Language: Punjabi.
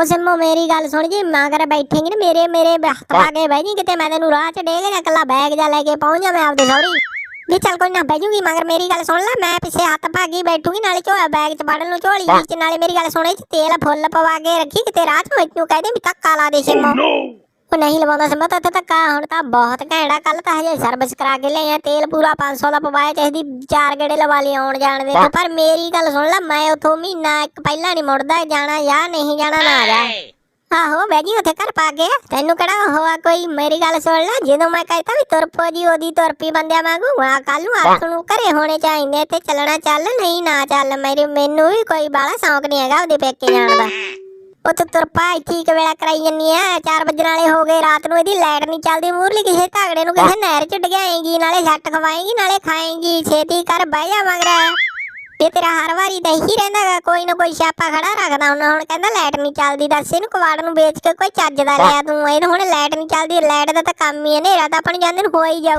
ਉਹ ਸਿੰਮੋ ਮੇਰੀ ਗੱਲ ਸੁਣ ਜੀ ਮਗਰ ਬੈਠੇਂਗੀ ਨਾ ਮੇਰੇ ਮੇਰੇ ਹੱਥ ਪਾ ਕੇ ਬਹਿ ਜੀ ਕਿਤੇ ਮੈਂ ਤੈਨੂੰ ਰਾਹ 'ਚ ਡੇਗ ਜਾ ਕੱਲਾ ਬੈਗ ਜਾ ਲੈ ਕੇ ਪਹੁੰਚ ਜਾ ਮੈਂ ਆਪਦੇ ਸੌਰੀ ਵੀ ਚੱਲ ਕੋਈ ਨਾ ਬਹਿ ਜੂਗੀ ਮਗਰ ਮੇਰੀ ਗੱਲ ਸੁਣ ਲੈ ਮੈਂ ਪਿੱਛੇ ਹੱਥ ਪਾ ਕੇ ਬੈਠੂਗੀ ਨਾਲੇ ਝੋਲਾ ਬੈਗ 'ਚ ਪੜਨ ਨੂੰ ਝੋਲੀ ਵਿੱਚ ਨਾਲੇ ਮੇਰੀ ਗੱਲ ਸੁਣੇ ਚ ਤੇਲ ਫੁੱਲ ਪਵਾ ਕੇ ਰੱਖੀ ਕਿਤੇ ਰਾਹ 'ਚ ਮੈਨੂੰ ਕਹਦੇ ਵੀ ਧੱਕਾ ਲਾ ਦੇ ਸਿੰਮੋ ਉਹ ਨਹੀਂ ਲਵਾਉਂਦਾ ਸਿੰਮੋ ਤਾਂ ਇੱਥੇ ਧੱਕਾ ਹੁਣ ਤਾਂ ਬਹੁਤ ਘੈਂਡਾ ਕੱਲ ਤਾਂ ਹਜੇ ਸਰਵਿਸ ਕਰਾ ਕੇ ਲਿਆ ਤੇਲ ਪੂਰਾ 500 ਦਾ ਪਵਾਇਆ ਚਾਹੀਦੀ ਚਾਰ ਗੇੜੇ ਲਵਾ ਲਈ ਆਉਣ ਜਾਣ ਦੇ। ਪਰ ਮੇਰੀ ਗੱਲ ਸੁਣ ਲੈ ਮੈਂ ਉਥੋਂ ਮਹੀਨਾ ਇੱਕ ਪਹਿਲਾਂ ਨਹੀਂ ਮੁੜਦਾ ਜਾਣਾ ਜਾਂ ਨਹੀਂ ਜਾਣਾ ਨਾ ਜਾ। ਆਹੋ ਬੈਜੀ ਉੱਥੇ ਘਰ ਪਾ ਕੇ। ਤੈਨੂੰ ਕਿਹੜਾ ਹੋਆ ਕੋਈ ਮੇਰੀ ਗੱਲ ਸੁਣ ਲੈ ਜਦੋਂ ਮੈਂ ਕਹਿਤਾ ਵੀ ਤੁਰ ਪੋ ਜੀ ਉਹਦੀ ਤੁਰ ਪੀ ਬੰਦਿਆਂ ਵਾਂਗੂ ਆ ਕੱਲ ਨੂੰ ਆਪ ਨੂੰ ਘਰੇ ਹੋਣੇ ਚਾਹੀਦੇ ਤੇ ਚੱਲਣਾ ਚੱਲ ਨਹੀਂ ਨਾ ਚੱਲ ਮੇਰੇ ਮੈਨੂੰ ਵੀ ਕੋਈ ਬਾਲਾ ਸ਼ੌਂਕ ਨਹੀਂ ਹੈਗਾ ਉਹਦੇ ਪੇਕੇ ਜਾਣ ਦਾ। ਉਹ ਤੇ ਤੁਰ ਪਾ ਇੱਥੇ ਇੱਕ ਵੇਲਾ ਕਰਾਈ ਜੰਨੀ ਆ। 4 ਵਜਣ ਵਾਲੇ ਹੋ ਗਏ ਰਾਤ ਨੂੰ ਇਹਦੀ ਲਾਈਟ ਨਹੀਂ ਚੱਲਦੀ ਮੂਰਲੀ ਕਿਸੇ ਧਾਗੜੇ ਨੂੰ ਕਿਸੇ ਨਹਿਰ ਚ ਡਗਾਏਗੀ ਨਾਲੇ ਛੱਟ ਖਵਾਏਗੀ ਨਾਲੇ ਖਾਏਗੀ ਛੇਤੀ ਕਰ ਬਹਿ ਜਾ ਮਗਰ। ਇਹ ਤੇਰਾ ਹਰ ਵਾਰੀ ਤਾਂ ਇਹੀ ਰਹਿੰਦਾ ਗਾ, ਕੋਈ ਨਾ ਕੋਈ ਛਾਪਾ ਖੜਾ ਰੱਖਦਾ ਹੁਣ ਹੁਣ ਕਹਿੰਦਾ ਲਾਈਟ ਨਹੀਂ ਚੱਲਦੀ ਦੱਸ ਇਹਨੂੰ ਕਵਾੜ ਨੂੰ ਵੇਚ ਕੇ ਕੋਈ ਚੱਜ ਦਾ ਲਿਆ ਤੂੰ। ਇਹ ਹੁਣ ਲਾਈਟ ਨਹੀਂ ਚੱਲਦੀ ਲਾਈਟ ਦਾ ਤਾਂ ਕੰਮ ਹੀ ਹੈ ਨੇਰਾ ਤਾਂ ਆਪਣੀ ਜਾਂਦੇ ਨੂੰ ਹੋ ਹੀ ਜਾਊ।